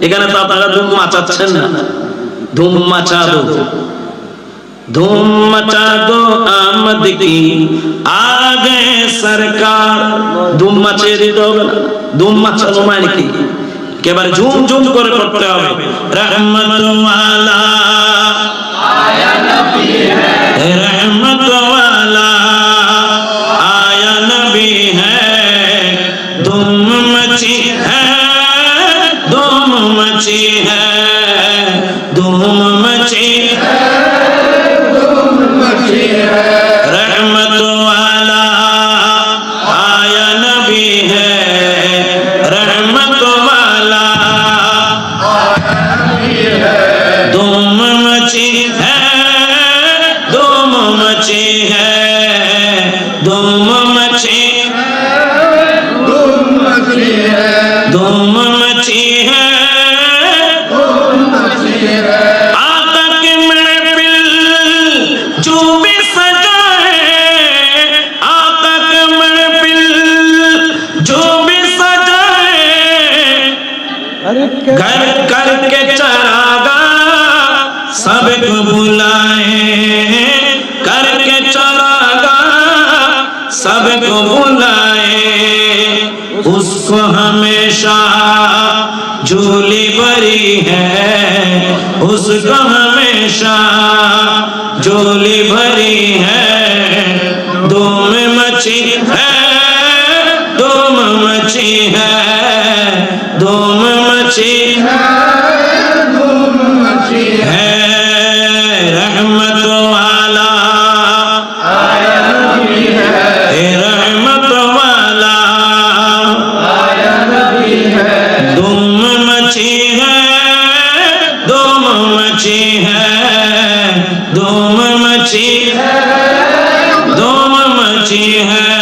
এখানে ধুম মাচাচ্ছেন না ধুম মাচা দো ধুম দো সরকার ধুম মাচিয়ে ধুম মাচানো মানে কি ঝুম ঝুম করে করতে হবে রহমান আলা مچی ہے، دھوم مچی ہے۔ رحمت والا آیا نبی ہے، رحمت والا دھوم مچی ہے، دھوم مچی ہے، دھوم مچی ہے۔ دھوم مچی ہے۔ گھر کر کے چراغا سب کو بلائے کر کے چراغا سب کو بلائے اس کو ہمیشہ جھولی بھری ہے۔ اس کو ہمیشہ جھولی بھری ہے۔ مچی ہے دھوم مچی ہے دھوم مچی ہے۔